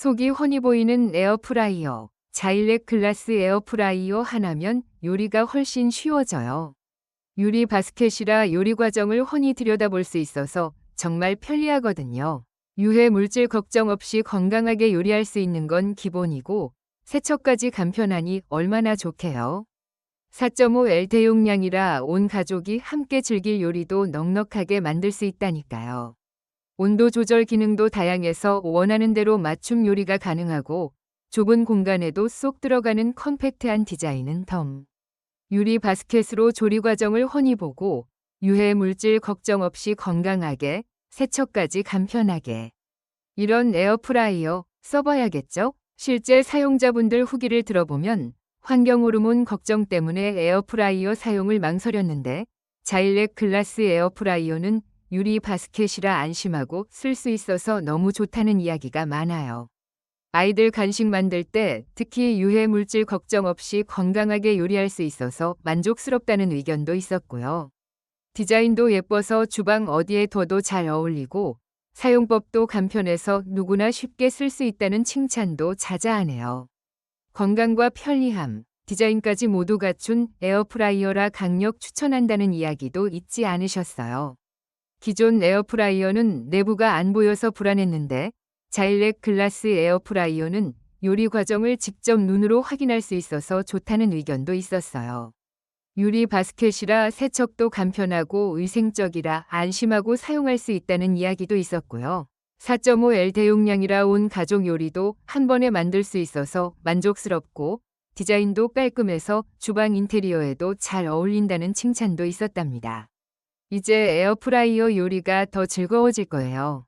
속이 훤히 보이는 에어프라이어, 자일렉 글라스 에어프라이어 하나면 요리가 훨씬 쉬워져요. 유리 바스켓이라 요리 과정을 훤히 들여다볼 수 있어서 정말 편리하거든요. 유해 물질 걱정 없이 건강하게 요리할 수 있는 건 기본이고 세척까지 간편하니 얼마나 좋게요. 4.5L 대용량이라 온 가족이 함께 즐길 요리도 넉넉하게 만들 수 있다니까요. 온도 조절 기능도 다양해서 원하는 대로 맞춤 요리가 가능하고 좁은 공간에도 쏙 들어가는 컴팩트한 디자인은 덤. 유리 바스켓으로 조리 과정을 훤히 보고 유해 물질 걱정 없이 건강하게 세척까지 간편하게. 이런 에어프라이어 써봐야겠죠? 실제 사용자분들 후기를 들어보면 환경 호르몬 걱정 때문에 에어프라이어 사용을 망설였는데 자일렉 글라스 에어프라이어는 유리 바스켓이라 안심하고 쓸 수 있어서 너무 좋다는 이야기가 많아요. 아이들 간식 만들 때 특히 유해 물질 걱정 없이 건강하게 요리할 수 있어서 만족스럽다는 의견도 있었고요. 디자인도 예뻐서 주방 어디에 둬도 잘 어울리고 사용법도 간편해서 누구나 쉽게 쓸 수 있다는 칭찬도 자자하네요. 건강과 편리함, 디자인까지 모두 갖춘 에어프라이어라 강력 추천한다는 이야기도 잊지 않으셨어요. 기존 에어프라이어는 내부가 안 보여서 불안했는데 자일렉 글라스 에어프라이어는 요리 과정을 직접 눈으로 확인할 수 있어서 좋다는 의견도 있었어요. 유리 바스켓이라 세척도 간편하고 위생적이라 안심하고 사용할 수 있다는 이야기도 있었고요. 4.5L 대용량이라 온 가족 요리도 한 번에 만들 수 있어서 만족스럽고 디자인도 깔끔해서 주방 인테리어에도 잘 어울린다는 칭찬도 있었답니다. 이제 에어프라이어 요리가 더 즐거워질 거예요.